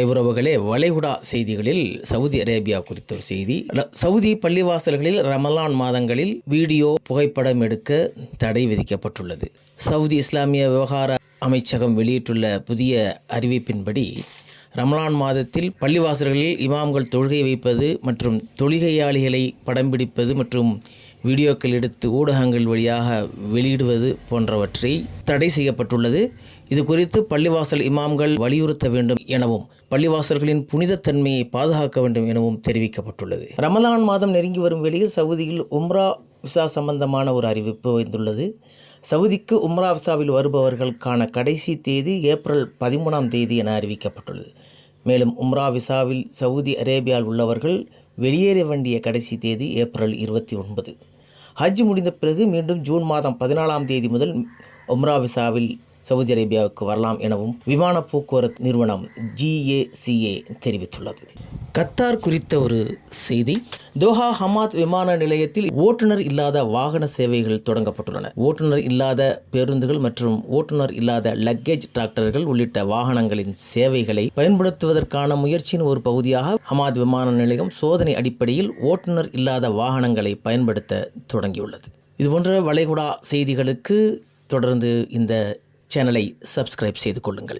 உறவுகளே வளைகுடா செய்திகளில் சவுதி அரேபியா குறித்த ஒரு செய்தி. சவுதி பள்ளிவாசல்களில் ரமலான் மாதங்களில் வீடியோ புகைப்படம் எடுக்க தடை விதிக்கப்பட்டுள்ளது. சவுதி இஸ்லாமிய விவகார அமைச்சகம் வெளியிட்டுள்ள புதிய அறிவிப்பின்படி ரமலான் மாதத்தில் பள்ளிவாசல்களில் இமாம்கள் தொழுகை வைப்பது மற்றும் தொழுகையாளிகளை படம் பிடிப்பது மற்றும் வீடியோக்கள் எடுத்து ஊடகங்கள் வழியாக வெளியிடுவது போன்றவற்றை தடை செய்யப்பட்டுள்ளது. இது குறித்து பள்ளிவாசல் இமாம்கள் வலியுறுத்த வேண்டும் எனவும் பள்ளிவாசல்களின் புனிதத்தன்மையை பாதுகாக்க வேண்டும் எனவும் தெரிவிக்கப்பட்டுள்ளது. ரமலான் மாதம் நெருங்கி வரும் வேளையில் சவுதியில் உம்ரா விசா சம்பந்தமான ஒரு அறிவிப்பு வந்துள்ளது. சவுதிக்கு உம்ரா விசாவில் வருபவர்களுக்கான கடைசி தேதி ஏப்ரல் பதிமூணாம் தேதி என அறிவிக்கப்பட்டுள்ளது. மேலும் உம்ரா விசாவில் சவுதி அரேபியாவில் உள்ளவர்கள் வெளியேற வேண்டிய கடைசி தேதி ஏப்ரல் இருபத்தி ஒன்பது. ஹஜ் முடிந்த பிறகு மீண்டும் ஜூன் மாதம் பதினாலாம் தேதி முதல் உம்ரா விசாவில் சவுதி அரேபியாவுக்கு வரலாம் எனவும் விமான போக்குவரத்து நிறுவனம் ஜிஏசிஏ தெரிவித்துள்ளது. கத்தார் குறித்த ஒரு செய்தி. தோஹா ஹமாத் விமான நிலையத்தில் ஓட்டுநர் இல்லாத வாகன சேவைகள் தொடங்கப்பட்டுள்ளன. ஓட்டுநர் இல்லாத பேருந்துகள் மற்றும் ஓட்டுநர் இல்லாத லக்கேஜ் டிராக்டர்கள் உள்ளிட்ட வாகனங்களின் சேவைகளை பயன்படுத்துவதற்கான முயற்சியின் ஒரு பகுதியாக ஹமாத் விமான நிலையம் சோதனை அடிப்படையில் ஓட்டுநர் இல்லாத வாகனங்களை பயன்படுத்த தொடங்கியுள்ளது. இதுபோன்ற வளைகுடா செய்திகளுக்கு தொடர்ந்து இந்த சேனலை சப்ஸ்கிரைப் செய்து கொள்ளுங்கள்.